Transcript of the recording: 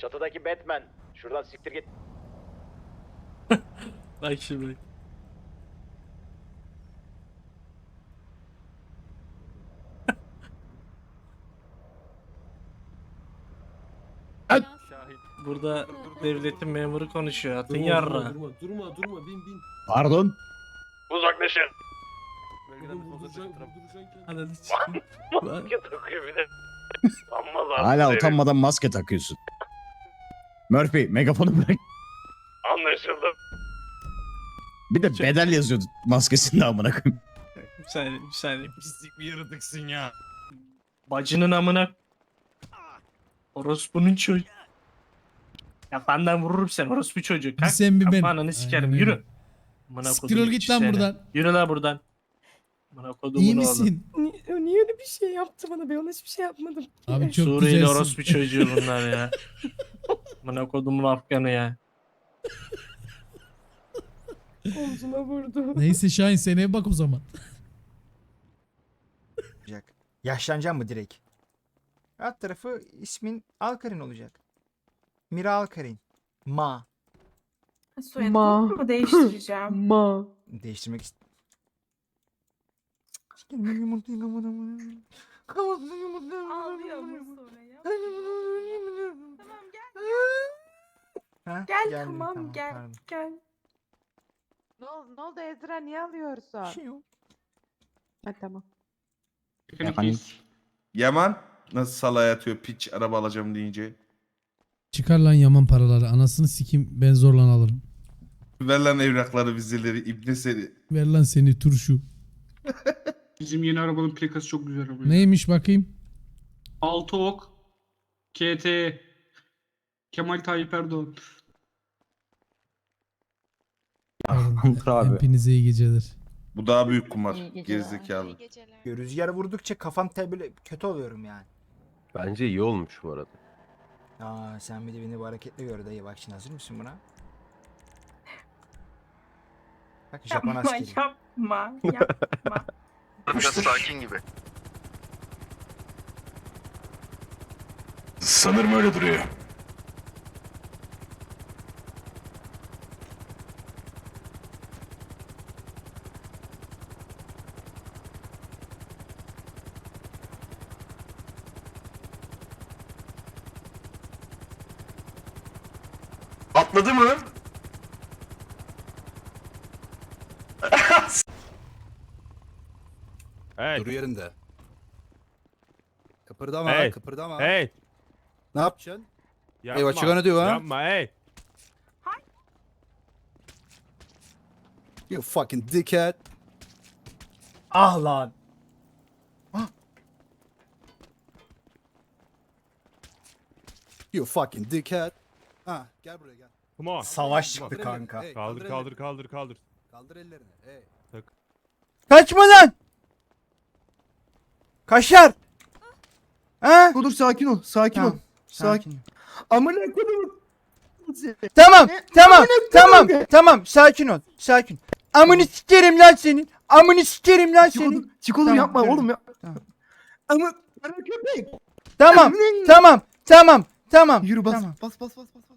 Çatıdaki Batman. Şuradan siktir git. Bak şimdi. Burada devletin memuru konuşuyor. Atın yarra. Durma durma durma bin bin. Pardon. Uzaklaşın. Hadi sikeyim. Maske takıyor bir de. Hala utanmadan maske takıyorsun. Murphy megafonu bırak. Anlaşıldı. Bir de bedel yazıyordu maskesinde amına koyayım. Bir saniye, bir saniye. Pislik bir yaratıksın ya. Bacının amına. Orospu'nun çocuğu. Ya benden vururum sen orospu çocuğu. Bir Kalk. sen bir ben. Kafanı sikerim Aynen yürü. öyle. Amına Siktir ol git lan seni. buradan. Yürü lan buradan. Amına kodumun İyi misin? Niye, niye öyle bir şey yaptı bana? Ben ona hiçbir şey yapmadım. Abi çok Suriyeli güzelsin. orospu çocuğu bunlar ya. Amına kodumun Afganı ya. Omzuma vurdu. Neyse Şahin seneye bak o zaman. olacak. Yaşlanacağım mı direkt? Alt tarafı ismin Alkarin olacak. Mira Alkarin. Ma. Soyadımı Ma. mı değiştireceğim? Ma. Değiştirmek ist... Ağlıyor mu sonra ya? Tamam gel. Ha? Gel Geldim, tamam, gel. pardon. Gel. Ne oldu, ne oldu Ezra niye alıyorsun? Bir şey yok. Ha, tamam. Yaman nasıl salaya yatıyor piç araba alacağım deyince. Çıkar lan yaman paraları. Anasını sikim ben zorlan alırım. Ver lan evrakları vizeleri ibne seni. Ver lan seni turşu. Bizim yeni arabanın plakası çok güzel araba. Neymiş bakayım? 6 ok KT Kemal Tayyip Erdoğan. Pardon. Hepinize iyi geceler. Bu daha büyük kumar. İyi geceler. Gerizekalı. Rüzgar vurdukça kafam tabi böyle kötü oluyorum yani. Bence iyi olmuş bu arada. Aa sen bir de beni bu hareketle gör dayı bak şimdi hazır mısın buna? Bak Japon Yapma askeri. yapma yapma. Biraz sakin gibi. Sanırım öyle duruyor. Atladı mı? Hey, Dur yerinde. Kıpırdama Hey. kıpırdama. hey. Ne yapacaksın? Yapma. Hey, what you gonna do, ha? Yapma hey. You fucking dickhead. Ah lan. You fucking dickhead. Ha gel buraya gel. Come on. Savaş Kaldır çıktı ellerini. kanka. Hey, Kaldır ellerini. kaldır kaldır kaldır. Kaldır ellerini. Hey. Kaçma lan! Kaşar! Ha? Dur sakin ol sakin Tamam, ol. Sakin. Amına koyayım. Tamam, tamam, tamam, tamam. Sakin ol, sakin. Amını sikerim lan senin. Amını sikerim lan Çık oğlum, senin. çık oğlum Tamam, yapma oğlum ya. Tamam. Ama bana köpek. Tamam, tamam, tamam, tamam. Yürü bas Tamam. bas bas bas. bas.